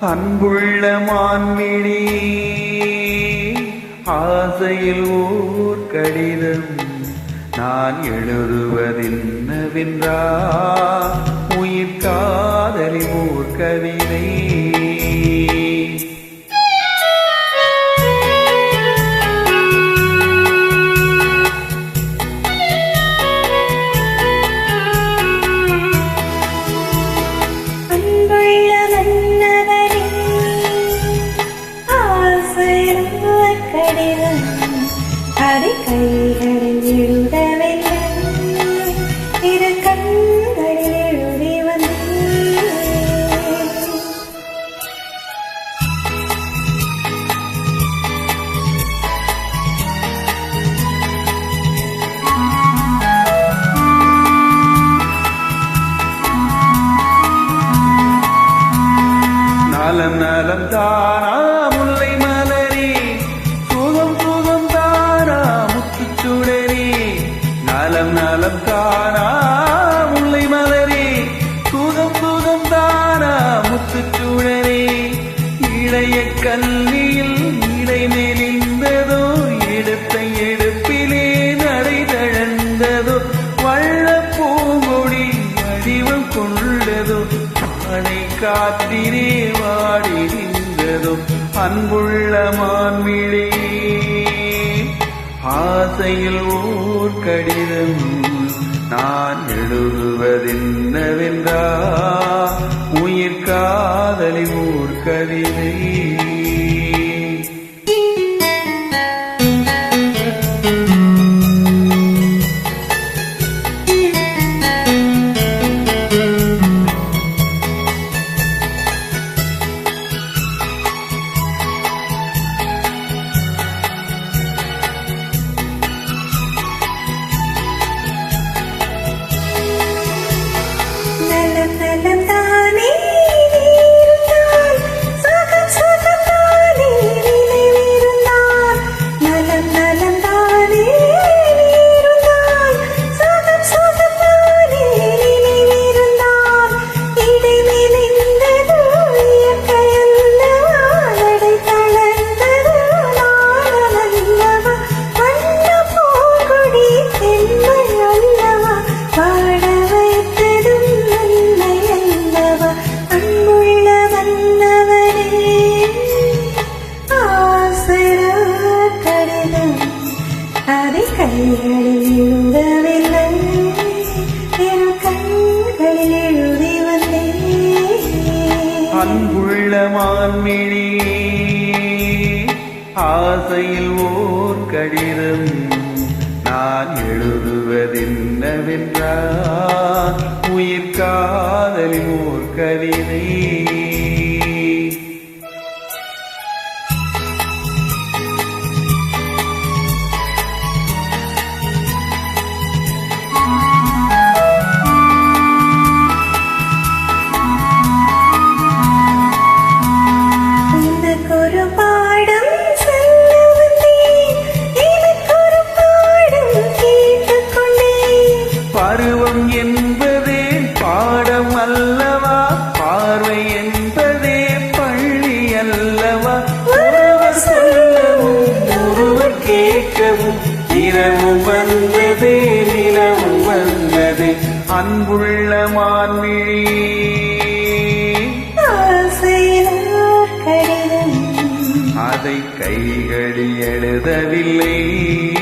அன்புள்ள மான்மிழி ஆசையில் ஓர் கடிதம் நான் எழுதுவதென்னவென்றா? உயிர் காதலி ஓர் கவிதை நலம் நலம் தானா முல்லை மலரி. சுகம் சுகம் தானா முத்துச்சுடரி நலம் நலம் தானா முல்லை மலரி. சுகம் சுகம் தானா முத்துச்சுடரி இளைய கல்வியில் இடை மெலிந்ததோ எடுத்த எடுப்பிலே நடை தழந்ததோ வள்ள பூங்கொடி வடிவம் கொண்டதோ அணை காத்திரே அன்புள்ள மான்மிழே ஆசையில் ஓர் கடிதம் நான் எழுதுவதென்னவென்றால் அதை கைகளில் எழுதவில்லை என் கைகளில் எழுதி வந்தேன் அன்புள்ள மான்மிழி ஆசையில் ஓர் கடிதம் நான் எழுதுவதென்னவென்றா உயிர் காதலின் ஓர் கவிதை கேட்கவும் இரவும் வந்ததே நிலவும் வந்ததே. அன்புள்ள கடிதம். அதை கைகளில் எழுதவில்லை.